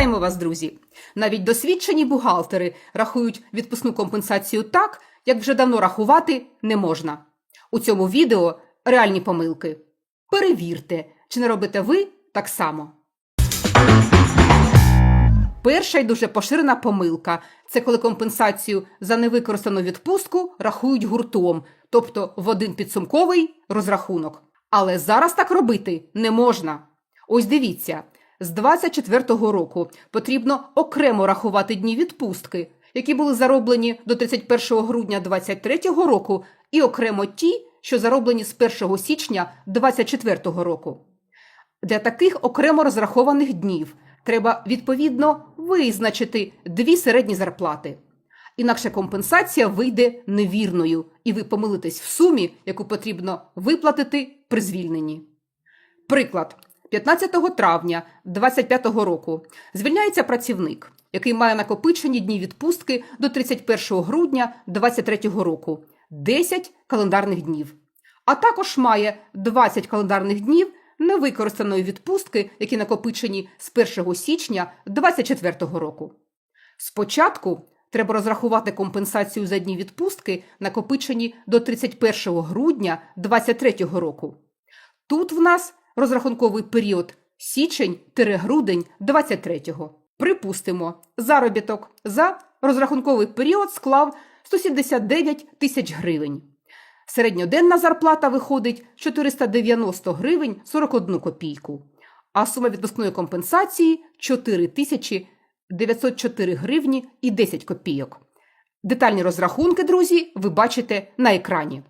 Вітаємо вас, друзі! Навіть досвідчені бухгалтери рахують відпускну компенсацію так, як вже давно рахувати не можна. У цьому відео реальні помилки. Перевірте, чи не робите ви так само. Перша і дуже поширена помилка це коли компенсацію за невикористану відпустку рахують гуртом, тобто в один підсумковий розрахунок. Але зараз так робити не можна. Ось дивіться, з 24-го року потрібно окремо рахувати дні відпустки, які були зароблені до 31 грудня 23-го року, і окремо ті, що зароблені з 1 січня 24-го року. Для таких окремо розрахованих днів треба відповідно визначити дві середні зарплати. Інакше компенсація вийде невірною, і ви помилитесь в сумі, яку потрібно виплатити при звільненні. Приклад. 15 травня 2025 року звільняється працівник, який має накопичені дні відпустки до 31 грудня 2023 року 10 календарних днів, а також має 20 календарних днів невикористаної відпустки, які накопичені з 1 січня 2024 року. Спочатку треба розрахувати компенсацію за дні відпустки, накопичені до 31 грудня 2023 року. Тут в нас розрахунковий період січень-грудень 23-го. Припустимо, заробіток за розрахунковий період склав 179 тисяч гривень. Середньоденна зарплата виходить 490 гривень 41 копійку, а сума відпускної компенсації 4 тисячі 904 гривні і 10 копійок. Детальні розрахунки, друзі, ви бачите на екрані.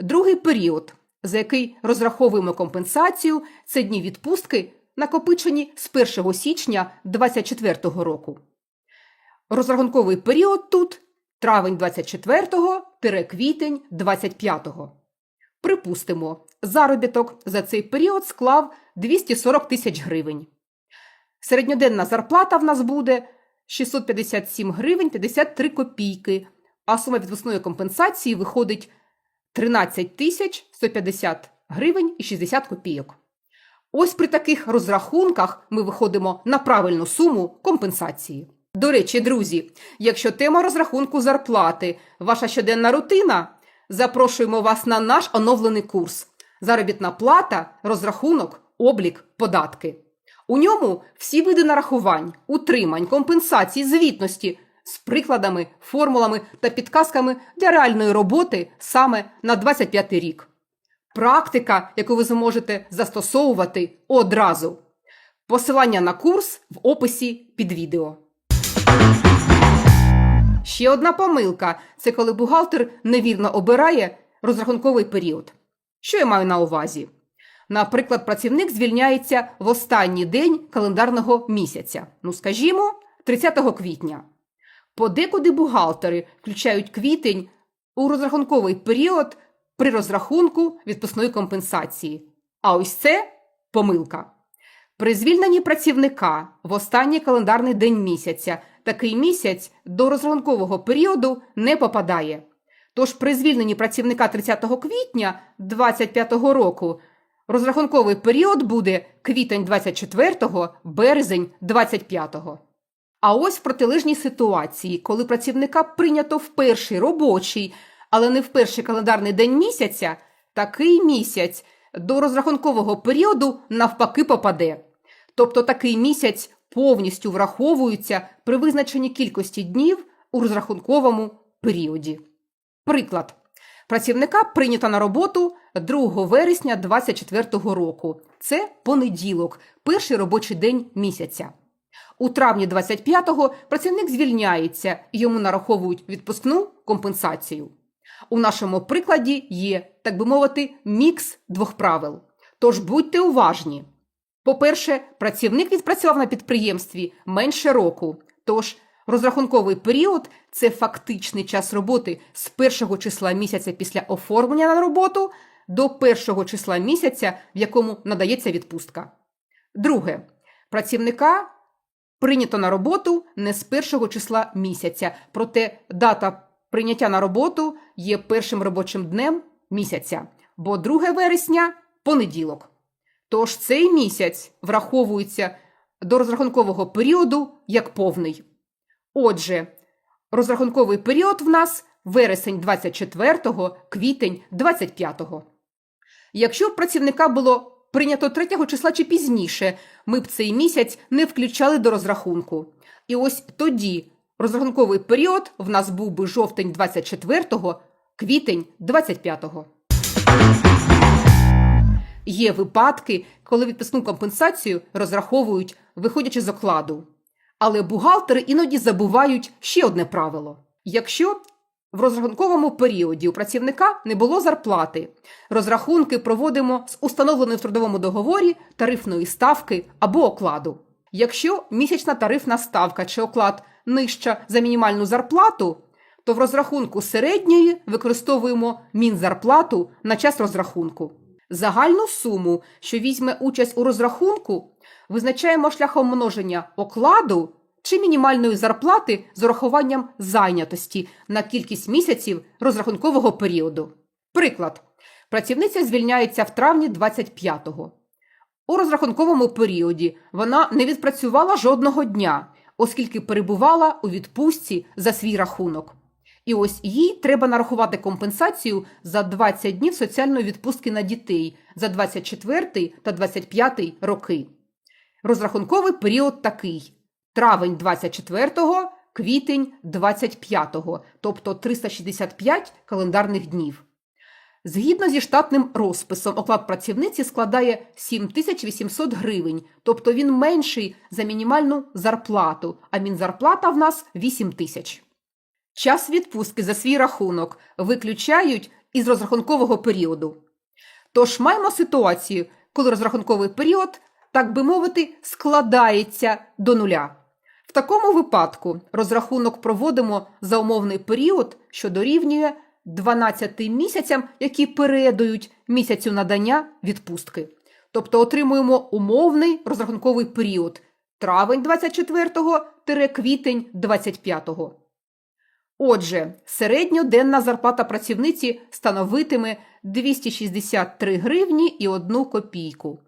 Другий період, за який розраховуємо компенсацію, це дні відпустки, накопичені з 1 січня 2024 року. Розрахунковий період тут травень 24-квітень 25-го. Припустимо, заробіток за цей період склав 240 тисяч гривень. Середньоденна зарплата в нас буде 657 гривень 53 копійки, а сума відпускної компенсації виходить 13 тисяч 150 гривень і 60 копійок. Ось при таких розрахунках ми виходимо на правильну суму компенсації. До речі, друзі, якщо тема розрахунку зарплати ваша щоденна рутина, запрошуємо вас на наш оновлений курс Заробітна плата, розрахунок, облік, податки. У ньому всі види нарахувань, утримань, компенсацій, звітності з прикладами, формулами та підказками для реальної роботи саме на 25 рік. Практика, яку ви зможете застосовувати одразу. Посилання на курс в описі під відео. Ще одна помилка це коли бухгалтер невірно обирає розрахунковий період. Що я маю на увазі? Наприклад, працівник звільняється в останній день календарного місяця, ну скажімо, 30 квітня. Подекуди бухгалтери включають квітень у розрахунковий період при розрахунку відпускної компенсації. А ось це помилка. При звільненні працівника в останній календарний день місяця такий місяць до розрахункового періоду не попадає. Тож при звільненні працівника 30 квітня 2025 року розрахунковий період буде квітень 24, березень 25. А ось в протилежній ситуації, коли працівника прийнято в перший робочий, але не в перший календарний день місяця, такий місяць до розрахункового періоду навпаки попаде. Тобто такий місяць повністю враховується при визначенні кількості днів у розрахунковому періоді. Приклад. Працівника прийнято на роботу 2 вересня 2024 року. Це понеділок, перший робочий день місяця. У травні 25-го працівник звільняється йому нараховують відпускну компенсацію. У нашому прикладі є, так би мовити, мікс двох правил. Тож будьте уважні. По-перше, працівник відпрацював на підприємстві менше року, тож розрахунковий період це фактичний час роботи з першого числа місяця після оформлення на роботу до першого числа місяця, в якому надається відпустка. Друге, працівника прийнято на роботу не з першого числа місяця, проте дата прийняття на роботу є першим робочим днем місяця, бо 2 вересня понеділок. Тож цей місяць враховується до розрахункового періоду як повний. Отже, розрахунковий період в нас вересень 24-го, квітень 25-го. Якщо працівника було прийнято 3 числа чи пізніше, ми б цей місяць не включали до розрахунку. І ось тоді розрахунковий період в нас був би жовтень 24-го, квітень 25-го. Є випадки, коли відпускну компенсацію розраховують, виходячи з окладу. Але бухгалтери іноді забувають ще одне правило: якщо в розрахунковому періоді у працівника не було зарплати, розрахунки проводимо з установленої в трудовому договорі тарифної ставки або окладу. Якщо місячна тарифна ставка чи оклад нижча за мінімальну зарплату, то в розрахунку середньої використовуємо мінзарплату на час розрахунку. Загальну суму, що візьме участь у розрахунку, визначаємо шляхом множення окладу чи мінімальної зарплати з урахуванням зайнятості на кількість місяців розрахункового періоду. Приклад. Працівниця звільняється в травні 25-го. У розрахунковому періоді вона не відпрацювала жодного дня, оскільки перебувала у відпустці за свій рахунок. І ось їй треба нарахувати компенсацію за 20 днів соціальної відпустки на дітей за 24 та 25 роки. Розрахунковий період такий: травень 24-го, квітень 25-го, тобто 365 календарних днів. Згідно зі штатним розписом, оклад працівниці складає 7800 гривень, тобто він менший за мінімальну зарплату, а мінзарплата в нас 8 тисяч. Час відпустки за свій рахунок виключають із розрахункового періоду. Тож маємо ситуацію, коли розрахунковий період, так би мовити, складається до нуля. В такому випадку розрахунок проводимо за умовний період, що дорівнює 12 місяцям, які передують місяцю надання відпустки. Тобто отримуємо умовний розрахунковий період травень 24-квітень 25-го. Отже, середньоденна зарплата працівниці становитиме 263 гривні і 1 копійку.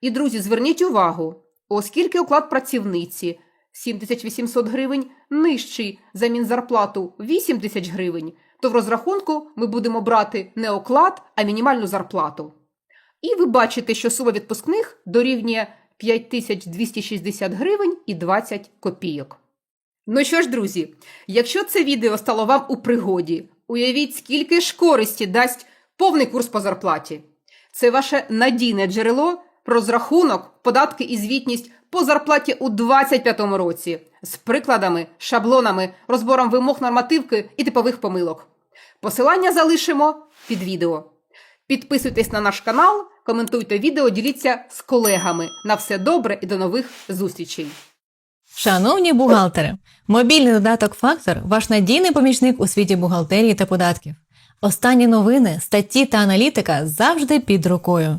І, друзі, зверніть увагу, оскільки оклад працівниці 7800 гривень нижчий за мінзарплату 8 тисяч гривень, то в розрахунку ми будемо брати не оклад, а мінімальну зарплату. І ви бачите, що сума відпускних дорівнює 5260 гривень і 20 копійок. Ну що ж, друзі, якщо це відео стало вам у пригоді, уявіть, скільки ж користі дасть повний курс по зарплаті. Це ваше надійне джерело, розрахунок, податки і звітність по зарплаті у 2025 році з прикладами, шаблонами, розбором вимог нормативки і типових помилок. Посилання залишимо під відео. Підписуйтесь на наш канал, коментуйте відео, діліться з колегами. На все добре і до нових зустрічей! Шановні бухгалтери, мобільний додаток Фактор ваш надійний помічник у світі бухгалтерії та податків. Останні новини, статті та аналітика завжди під рукою.